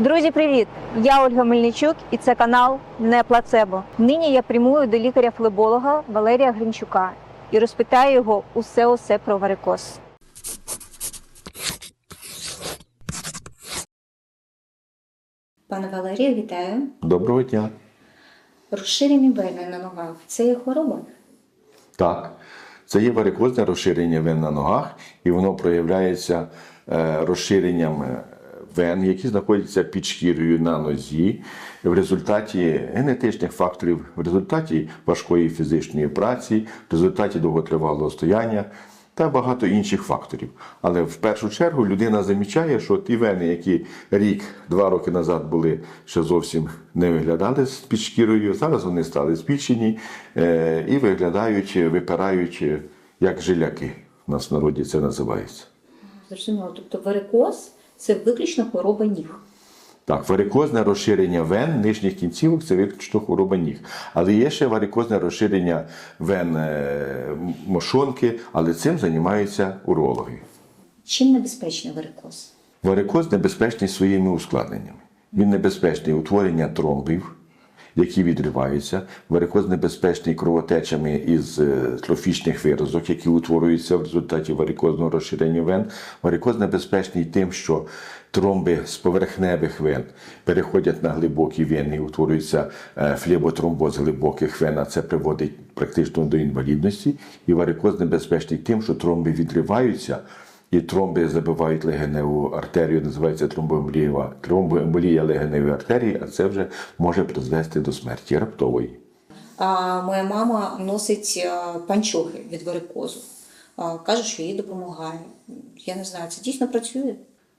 Друзі, привіт! Я Ольга Мельничук і це канал Не Плацебо. Нині я прямую до лікаря-флеболога Валерія Гринчука і розпитаю його усе усе про варикоз. Пане Валерію, вітаю. Доброго дня. Розширені вени на ногах це є хвороба. Так, це є варикозне розширення вен на ногах, і воно проявляється е, розширенням вен, які знаходяться під шкірою на нозі, в результаті генетичних факторів, в результаті важкої фізичної праці, в результаті довготривалого стояння та багато інших факторів. Але в першу чергу людина замічає, що ті вени, які рік-два роки назад були ще зовсім не виглядали з під шкірою, зараз вони стали збільшені е, і виглядають, випирають е, як жиляки. У нас в народі це називається. Зрозуміло, тобто варикоз це виключно хвороба ніг. Так, варикозне розширення вен нижніх кінцівок це виключно хвороба ніг. Але є ще варикозне розширення вен е, мошонки, але цим займаються урологи. Чим небезпечний варикоз? Варикоз небезпечний своїми ускладненнями. Він небезпечний утворення тромбів, які відриваються. Варикоз небезпечний кровотечами із е, трофічних виразок, які утворюються в результаті варикозного розширення вен. Варикоз небезпечний тим, що тромби з поверхневих вен переходять на глибокі вени, утворюється е, флеботромбоз глибоких вен, а це приводить практично до інвалідності. І варикоз небезпечний тим, що тромби відриваються. І тромби забивають легеневу артерію, називається тромбоемболія, тромбоемболія легеневої артерії, а це вже може призвести до смерті раптової. А моя мама носить а, панчохи від варикозу. А, Каже, що їй допомагає. Я не знаю, це дійсно працює.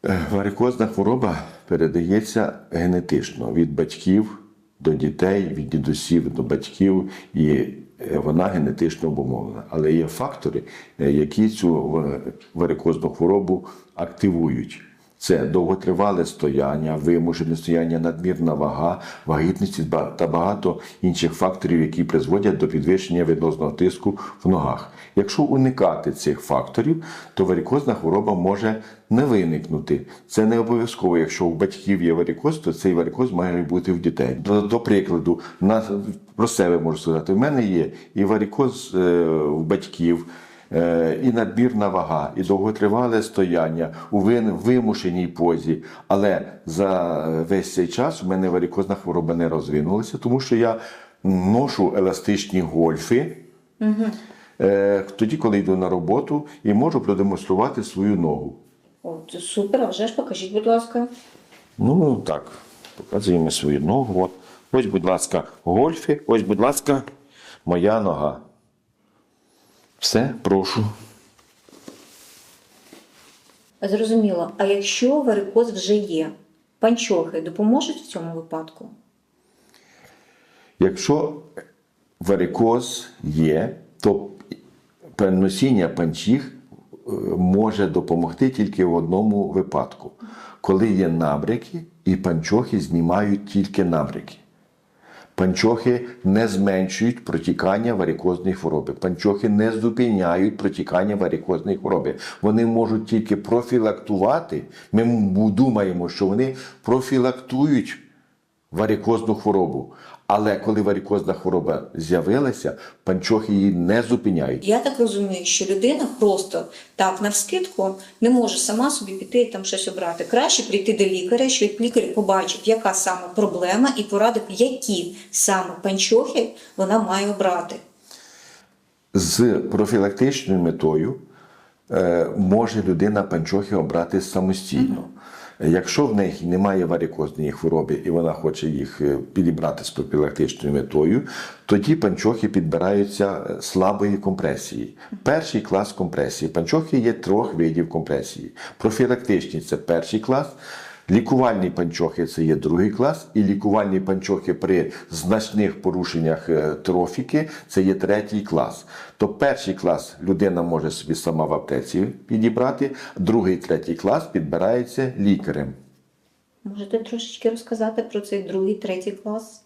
Е, Варикозна хвороба передається генетично від батьків до дітей, від дідусів до батьків, і е, вона генетично обумовлена. Але є фактори, е, які цю е, варикозну хворобу активують. Це довготривале стояння, вимушене стояння, надмірна вага, вагітність та багато інших факторів, які призводять до підвищення венозного тиску в ногах. Якщо уникати цих факторів, то варикозна хвороба може не виникнути. Це не обов'язково. Якщо у батьків є варикоз, то цей варикоз має бути в дітей. До, до прикладу, на, про себе можу сказати, в мене є і варикоз е, у батьків. Е, і надмірна вага, і довготривале стояння у вимушеній позі. Але за весь цей час у мене варикозна хвороба не розвинулася, тому що я ношу еластичні гольфи. е, Тоді, коли йду на роботу, і можу продемонструвати свою ногу. О, це супер, а вже ж покажіть, будь ласка. Ну так, показуємо свою ногу. От. Ось, будь ласка, гольфи, ось, будь ласка, моя нога. Все, прошу. Зрозуміло. А якщо варикоз вже є, панчохи допоможуть в цьому випадку? Якщо варикоз є, то носіння панчіх е, може допомогти тільки в одному випадку, коли є набряки, і панчохи знімають тільки набряки. Панчохи не зменшують протікання варикозної хвороби. Панчохи не зупиняють протікання варикозної хвороби. Вони можуть тільки профілактувати. Ми думаємо, що вони профілактують варикозну хворобу. Але коли варикозна хвороба з'явилася, панчохи її не зупиняють. Я так розумію, що людина просто так навскидку не може сама собі піти і там щось обрати. Краще прийти до лікаря, щоб лікар побачив, яка саме проблема, і порадив, які саме панчохи вона має обрати. З профілактичною метою е, може людина панчохи обрати самостійно. Якщо в неї немає варикозної хвороби і вона хоче їх е, підібрати з профілактичною метою, тоді панчохи підбираються е, слабої компресії. Перший клас компресії. Панчохи є трьох видів компресії. Профілактичні це перший клас. Лікувальні панчохи це є другий клас, і лікувальні панчохи при значних порушеннях е, трофіки це є третій клас. То перший клас людина може собі сама в аптеці підібрати, другий, третій клас підбирається лікарем. Можете трошечки розказати про цей другий, третій клас?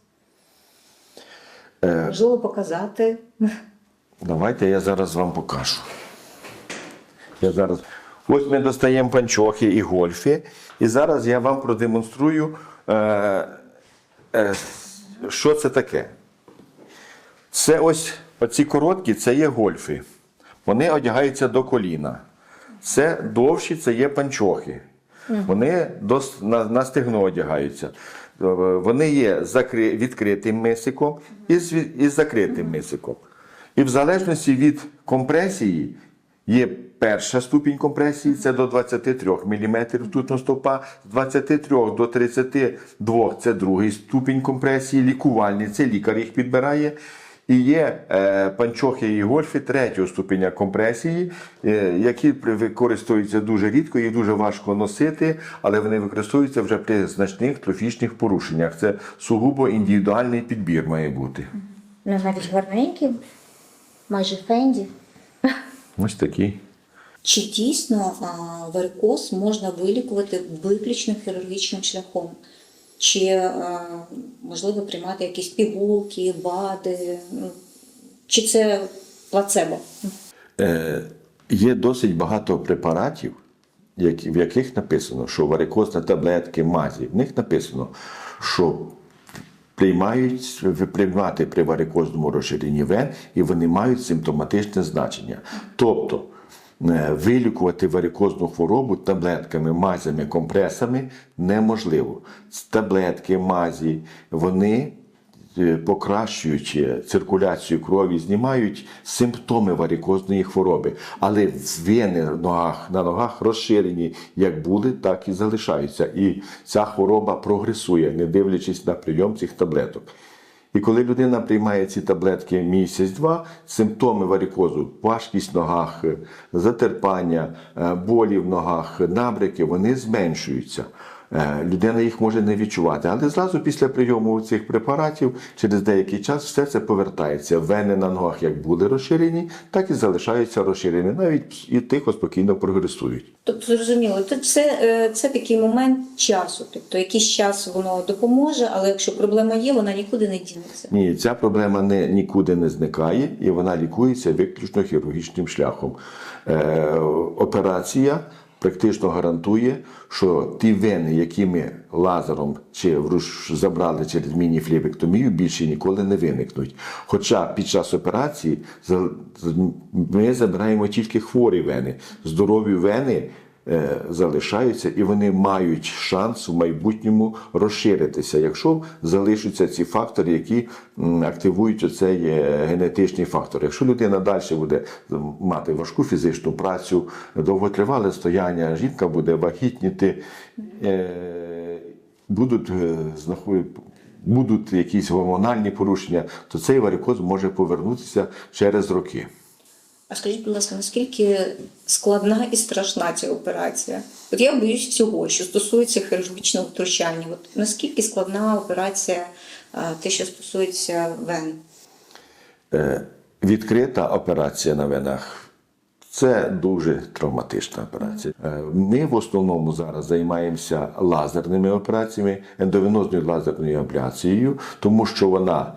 Можливо, показати. Давайте я зараз вам покажу. Я зараз Ось ми достаємо панчохи і гольфи. І зараз я вам продемонструю, е, е, що це таке. Це ось оці короткі, це є гольфи. Вони одягаються до коліна. Це довші, це є панчохи. Вони до, на, на стегно одягаються. Е, Вони є закри, відкритим мисиком і з, і з закритим мисиком. І в залежності від компресії є перша ступінь компресії, це до 23 мм ртутного стовпа, з 23 до 32 це другий ступінь компресії, лікувальний, це лікар їх підбирає. І є е, панчохи і гольфи третього ступеня компресії, е, які використовуються дуже рідко, їх дуже важко носити, але вони використовуються вже при значних трофічних порушеннях. Це сугубо індивідуальний підбір має бути. Ну, навіть гарненькі, майже фенді. Ось такі. Чи дійсно варикоз можна вилікувати виключно хірургічним шляхом? Чи можливо приймати якісь пігулки, БАДи? Ну, Чи це плацебо? Е, є досить багато препаратів, в яких написано, що варикозна таблетки, мазі, в них написано, що приймають приймати при варикозному розширенні вен, і вони мають симптоматичне значення. Тобто вилікувати варикозну хворобу таблетками, мазями, компресами неможливо. Таблетки, мазі, вони е, покращуючи циркуляцію крові, знімають симптоми варикозної хвороби. Але вени на ногах, на ногах розширені як були, так і залишаються. І ця хвороба прогресує, не дивлячись на прийом цих таблеток. І коли людина приймає ці таблетки місяць-два, симптоми варикозу, важкість в ногах, затерпання, е, болі в ногах, набряки, вони зменшуються. Е, Людина їх може не відчувати, але зразу після прийому цих препаратів, через деякий час, все це повертається. Вени на ногах як були розширені, так і залишаються розширені. Навіть і тихо, спокійно прогресують. Тобто зрозуміло, то це, е, це такий момент часу. Тобто якийсь час воно допоможе, але якщо проблема є, вона нікуди не дінеться. Ні, ця проблема не, нікуди не зникає і вона лікується виключно хірургічним шляхом. Е, операція практично гарантує, що ті вени, які ми лазером чи вруч забрали через міні-флебектомію, більше ніколи не виникнуть. Хоча під час операції ми забираємо тільки хворі вени. Здорові вени залишаються і вони мають шанс в майбутньому розширитися, якщо залишаться ці фактори, які активують оцей е, генетичний фактор. Якщо людина далі буде мати важку фізичну працю, довготривале стояння, жінка буде вагітніти, е, будуть е, будуть якісь гормональні порушення, то цей варикоз може повернутися через роки. А скажіть, будь ласка, наскільки складна і страшна ця операція? От я боюсь всього, що стосується хірургічного втручання. От наскільки складна операція, те, що стосується вен? Е, Відкрита операція на венах це дуже травматична операція. Е, Ми в основному зараз займаємося лазерними операціями, ендовенозною лазерною абляцією, тому що вона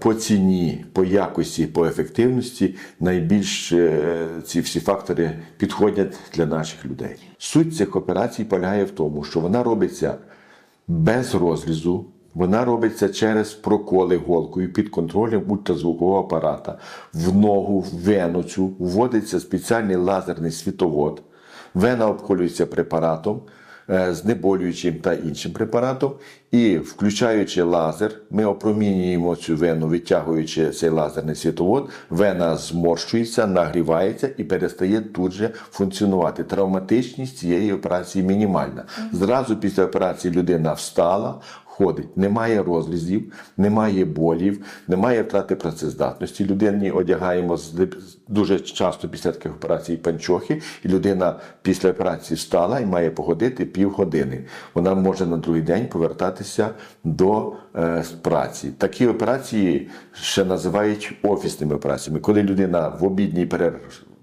по ціні, по якості, по ефективності найбільш е, ці всі фактори підходять для наших людей. Суть цих операцій полягає в тому, що вона робиться без розрізу. Вона робиться через проколи голкою під контролем ультразвукового апарата. В ногу, в вену цю вводиться спеціальний лазерний світовод. Вена обколюється препаратом, е, знеболюючим та іншим препаратом. І включаючи лазер, ми опромінюємо цю вену, витягуючи цей лазерний світовод, вена зморщується, нагрівається і перестає тут же функціонувати. Травматичність цієї операції мінімальна. Зразу після операції людина встала, ходить, немає розрізів, немає болів, немає втрати працездатності. Людині одягаємо дуже часто після таких операцій панчохи, і людина після операції встала і має походити півгодини. Вона може на другий день повертатися до е, праці. Такі операції ще називають офісними операціями, коли людина в обідній перерві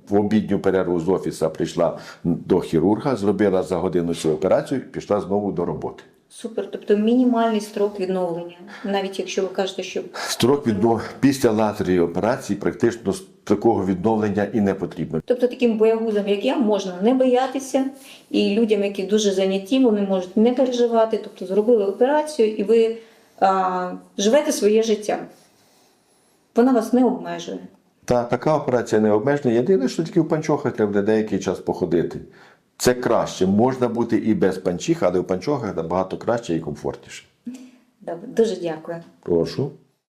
в обідню перерву з офіса прийшла до хірурга, зробила за годину цю операцію і пішла знову до роботи. Супер. Тобто мінімальний строк відновлення, навіть якщо ви кажете, що Строк віднов... після лазерної операції практично такого відновлення і не потрібно. Тобто таким боягузам, як я, можна не боятися, і людям, які дуже зайняті, вони можуть не переживати. Тобто зробили операцію, і ви а, живете своє життя. Вона вас не обмежує. Та така операція не обмежена. Єдине, що тільки в панчохах треба буде деякий час походити. Це краще. Можна бути і без панчіх, але в панчохах набагато краще і комфортніше. Добре, дуже дякую. Прошу.